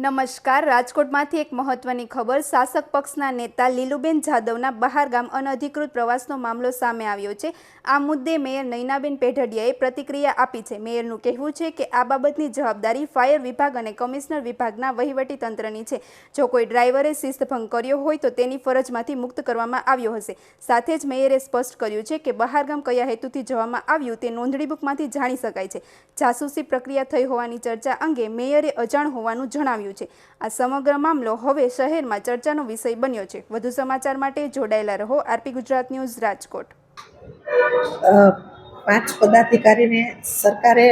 નમસ્કાર. રાજકોટમાંથી એક મહત્વની ખબર. શાસક પક્ષના નેતા લીલુબેન જાદવના બહારગામ અનધિકૃત પ્રવાસનો મામલો સામે આવ્યો છે. આ મુદ્દે મેયર નૈનાબેન પેઢડિયાએ પ્રતિક્રિયા આપી છે. મેયરનું કહેવું છે કે આ બાબતની જવાબદારી ફાયર વિભાગ અને કમિશનર વિભાગના તંત્રની છે. જો કોઈ ડ્રાઈવરે શિસ્તભંગ કર્યો હોય તો તેની ફરજમાંથી મુક્ત કરવામાં આવ્યો હશે. સાથે જ મેયરે સ્પષ્ટ કર્યું છે કે બહારગામ કયા હેતુથી જવામાં આવ્યું તે નોંધણી બુકમાંથી જાણી શકાય છે. જાસૂસી પ્રક્રિયા થઈ હોવાની ચર્ચા અંગે મેયરે અજાણ હોવાનું જણાવ્યું છે. આ સમગ્ર મામલો હવે શહેરમાં ચર્ચાનો વિષય બન્યો છે. વધુ સમાચાર માટે જોડાયેલા રહો આરપી ગુજરાત ન્યૂઝ રાજકોટ. પાંચ પદાધિકારીને સરકારે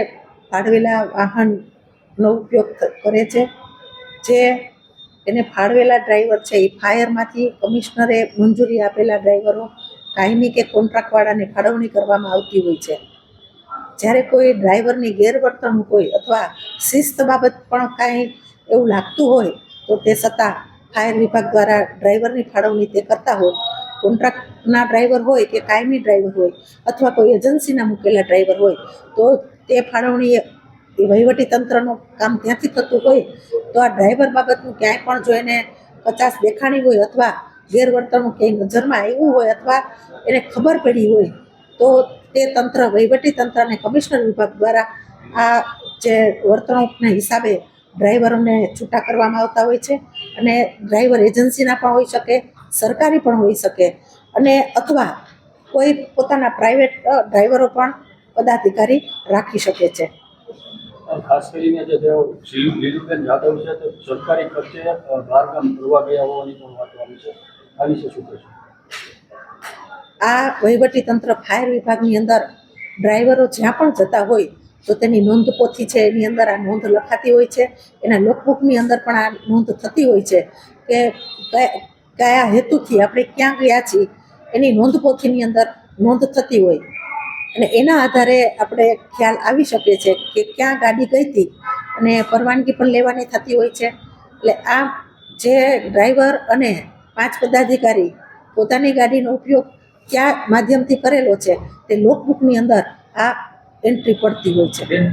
ફાળવેલા વાહનનો ઉપયોગ કરે છે. જે એને ફાળવેલા ડ્રાઈવર છે, એ ફાયરમાંથી કમિશનરે મંજૂરી આપેલા ડ્રાઈવરો કાયમી કે કોન્ટ્રાક્ટવાળાને ફાળવણી કરવામાં આવતી હોય છે. જ્યારે કોઈ ડ્રાઈવરની ગેરવર્તણૂક હોય અથવા શિસ્ત બાબત પણ કાંઈ એવું લાગતું હોય તો તે છતાં ફાયર વિભાગ દ્વારા ડ્રાઈવરની ફાળવણી તે કરતા હોય. કોન્ટ્રાક્ટના ડ્રાઈવર હોય કે કાયમી ડ્રાઈવર હોય અથવા કોઈ એજન્સીના મૂકેલા ડ્રાઈવર હોય તો તે ફાળવણી એ વહીવટી તંત્રનું કામ ત્યાંથી થતું હોય તો આ ડ્રાઈવર બાબતનું ક્યાંય પણ જો એને કચાશ દેખાણી હોય અથવા ગેરવર્તણૂક ક્યાંય નજરમાં આવ્યું હોય અથવા એને ખબર પડી હોય તો તે તંત્ર વહીવટી તંત્ર અને કમિશનર વિભાગ દ્વારા આ જે વર્તણૂકના હિસાબે ડ્રાઈવરોને છૂટા કરવામાં આવતા હોય છે અને ડ્રાઈવર એજન્સીના પણ હોઈ શકે સરકારી પણ હોઈ શકે. અને અથવા કોઈ પોતાના પ્રાઇવેટ ડ્રાઈવરો પણ પદાધિકારી રાખી શકે છે. ખાસ કરીને જે તેઓ લીલુબેન જાદવ છે તે સરકારી ખર્ચે બહારગામ ફરવા ગયા હોવાની પણ વાતો આવી છે. આ વિશે શું કહેશો? આ વહીવટી તંત્ર ફાયર વિભાગની અંદર ડ્રાઈવરો જ્યાં પણ જતા હોય તો તેની નોંધ પોથી છે, એની અંદર આ નોંધ લખાતી હોય છે. એના લોકબુકની અંદર પણ આ નોંધ થતી હોય છે કે કયા- હેતુથી આપણે ક્યાં ગયા છીએ, એની નોંધ પોથીની અંદર નોંધ થતી હોય. અને એના આધારે આપણે ખ્યાલ આવી શકે છે કે ક્યાં ગાડી ગઈ હતી અને પરવાનગી પણ લેવાની થતી હોય છે. એટલે આ જે ડ્રાઈવર અને પાંચ પદાધિકારી પોતાની ગાડીનો ઉપયોગ કયા માધ્યમથી કરેલો છે તે લોકબુકની અંદર આ એન્ટ્રી પડતી હોય છે બેન